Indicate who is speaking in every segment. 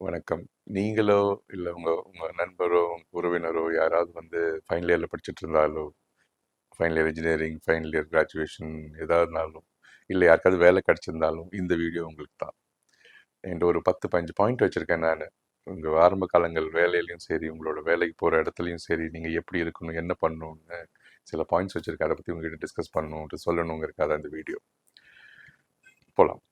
Speaker 1: வணக்கம். நீங்களோ, இல்லை உங்கள் உங்கள் நண்பரோ, உங்கள் உறவினரோ யாராவது வந்து ஃபைனல் இயரில் படிச்சுட்டு இருந்தாலோ, final year engineering, final year graduation எதாவதுனாலும், இல்லை யாருக்காவது வேலை கிடச்சிருந்தாலும் இந்த வீடியோ உங்களுக்கு தான். என்கிட்ட ஒரு 10, 15 பாயிண்ட் வச்சுருக்கேன் நான் உங்கள் ஆரம்ப காலங்கள் வேலையிலையும் சரி, உங்களோட வேலைக்கு போகிற இடத்துலையும் சரி, நீங்கள் எப்படி இருக்கணும், என்ன பண்ணணும்னு சில பாயிண்ட்ஸ் வச்சுருக்கேன் அதை பற்றி உங்ககிட்ட டிஸ்கஸ் பண்ணணுன்ட்டு சொல்லணுங்கிறக்காக தான் இந்த வீடியோ. போகலாம்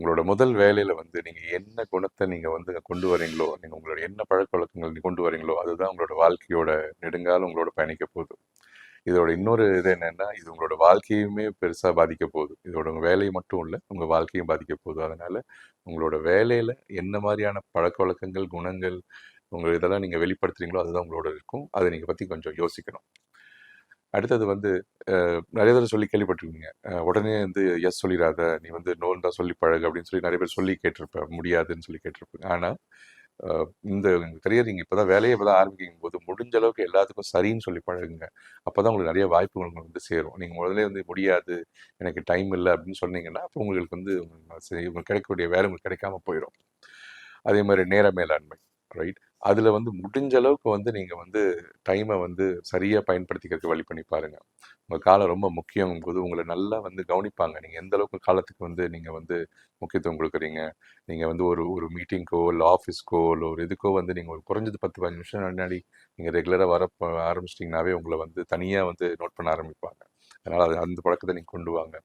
Speaker 1: உங்களோட முதல் வேலையில் வந்து நீங்கள் என்ன குணத்தை நீங்கள் வந்து கொண்டு வரீங்களோ, நீங்கள் உங்களோட என்ன பழக்கவழக்கங்கள் நீங்கள் கொண்டு வரீங்களோ, அதுதான் உங்களோட வாழ்க்கையோட நெடுங்காலம் உங்களோட பயணிக்க போகுது. இதோட இன்னொரு இது என்னென்னா இது உங்களோட வாழ்க்கையுமே பெருசாக பாதிக்க போகுது. இதோட உங்கள் வேலையை மட்டும் இல்லை உங்கள் வாழ்க்கையும் பாதிக்க போகுது. அதனால் உங்களோட வேலையில் என்ன மாரியான பழக்கவழக்கங்கள், குணங்கள், உங்கள் இதெல்லாம் நீங்கள் வெளிப்படுத்துறீங்களோ, அதுதான் உங்களோட இருக்கும். அதை நீங்கள் பற்றி கொஞ்சம் யோசிக்கணும். அடுத்தது வந்து நிறைய பேர் சொல்லி கேள்விப்பட்டிருப்பீங்க. உடனே வந்து எஸ் சொல்லிடாத நீ வந்து நோன்னு தான் சொல்லி பழகு அப்படின்னு சொல்லி நிறைய பேர் சொல்லி கேட்டிருப்பேன். முடியாதுன்னு சொல்லி கேட்டிருப்பேன். ஆனால் இந்த கரியர் நீங்கள் இப்போ தான் வேலையை இப்போ தான் ஆரம்பிக்கும்போது, முடிஞ்ச அளவுக்கு எல்லாத்துக்கும் சரின்னு சொல்லி பழகுங்க. அப்பதான் உங்களுக்கு நிறைய வாய்ப்புகள் உங்களுக்கு வந்து சேரும். நீங்கள் முதல்லயே வந்து முடியாது, எனக்கு டைம் இல்லை அப்படின்னு சொன்னீங்கன்னா, அப்போ உங்களுக்கு வந்து சரி உங்களுக்கு கிடைக்கக்கூடிய வேலை உங்களுக்கு கிடைக்காம போயிடும் அதே மாதிரி நேர மேலாண்மை, ரைட்? அதில் வந்து முடிஞ்ச அளவுக்கு வந்து நீங்கள் வந்து டைமை வந்து சரியாக பயன்படுத்திக்கிறதுக்கு வழி பண்ணி பாருங்கள் உங்கள் காலம் ரொம்ப முக்கியங்கும்போது, உங்களை நல்லா வந்து கவனிப்பாங்க. நீங்கள் எந்த அளவுக்கு காலத்துக்கு வந்து நீங்கள் வந்து முக்கியத்துவம் கொடுக்குறீங்க நீங்கள் வந்து ஒரு ஒரு மீட்டிங்க்கோ, இல்லை ஆஃபீஸ்க்கோ, இல்லை ஒரு இதுக்கோ வந்து நீங்கள் ஒரு குறைஞ்சது 10, 15 நிமிஷம் முன்னாடி நீங்கள் ரெகுலராக வர ஆரம்பிச்சிட்டிங்கனாவே உங்களை வந்து தனியாக வந்து நோட் பண்ண ஆரம்பிப்பாங்க. அதனால் அது அந்த பழக்கத்தை நீங்கள் கொண்டு வாங்க.